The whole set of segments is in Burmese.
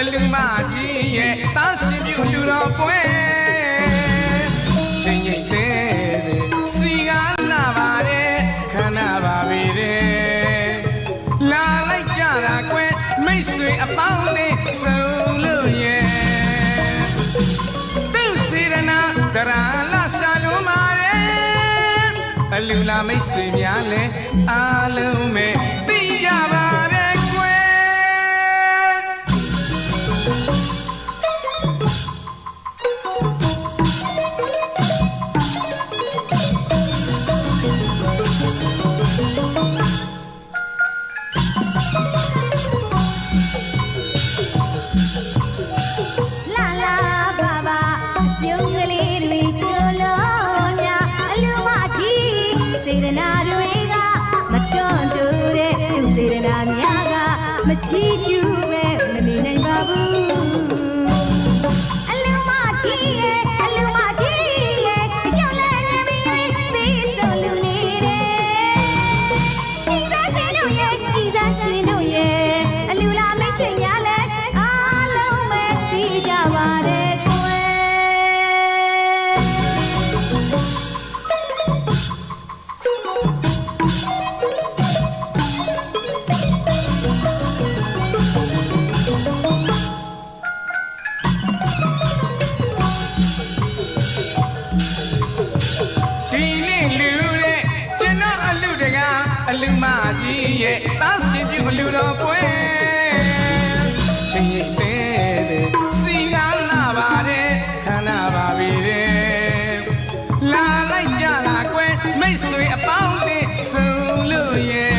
အလူမကြီးရဲ့တရှင်ပြူလူတော်ပွဲချင်းချင်းတဲ့စီကားလာပါတယ်ခဏပါပြီတဲ့လာလိုက်ကြတာကွယ်မိတ်ဆွေအပေါင်းနဲ့စုံလို့ရဲ့သူစေရနာတရာလာရှာလို့မာရဲ့အလူလာမိတ်ဆွေများလဲအားလုံးပဲ မချီကျူးပဲမနေနိုင်ပါဘူး လူမကြီးရဲ့သားရှင်ပြုအလူတော်ပွဲချင်းရိတ်တဲ့စီကားလာပါတယ်ခန္ဓာပါပြီတဲ့လာလိုက်ကြတာကွယ်မိတ်ဆွေအပေါင်းနဲ့စုံလို့ရဲ့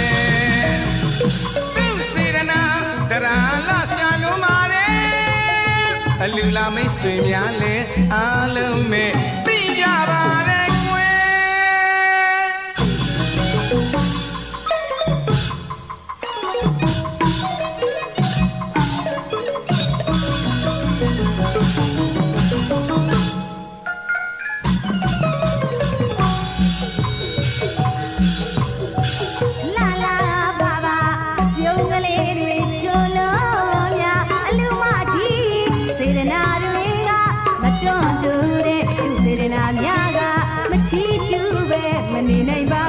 သူစေရနာတရာလာရှာလို့မာတဲ့အလူလာမိတ်ဆွေများလဲအားလုံးနဲ့ ပဲ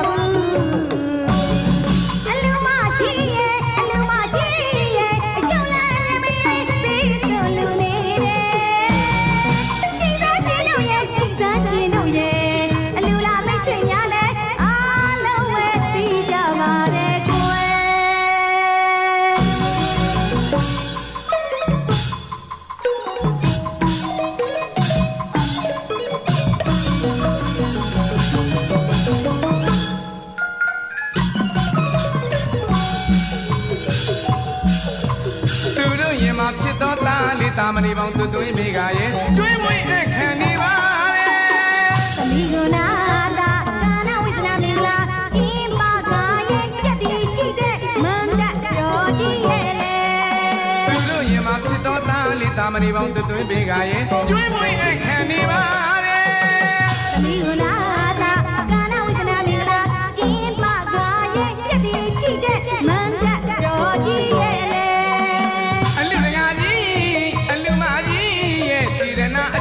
ဖြစ်သောသားလေးတာမဏိပေါင်းသူသွေးမိကရဲ့ကျွေးမွေးအခန့်နေပါလေသမီးကနာတာကာနဝိဇ္ဇနာမင်္ဂလာအင်းပါကရဲ့ကြက်တီရှိတဲ့မန္တတော်ကြီးရဲ့လေသူတို့ရင်မှာဖြစ်သောသားလေးတာမဏိပေါင်းသူသွေးမိကရဲ့ကျွေးမွေးအခန့်နေပါ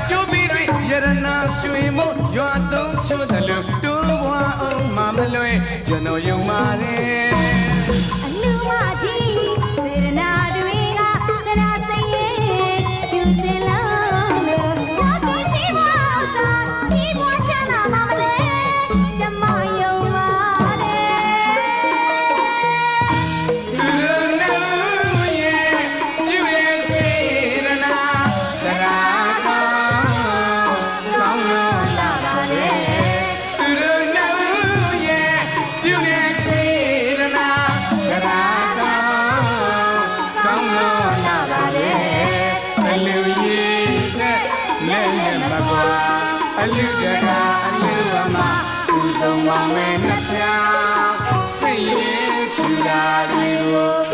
ကျိုးပေးတွေယရနာရွှေမို့ရွာသုံးချိုးတယ်လို့တိုးဘွားအောင်မမလွဲကျွန်တော်ယုံပါတယ် နဲ့မကွာအလူတကာအလူအမသူဆုံးပါမယ်နှစ်ဖြာစိတ်ရဲ့ကျူတာတွေကို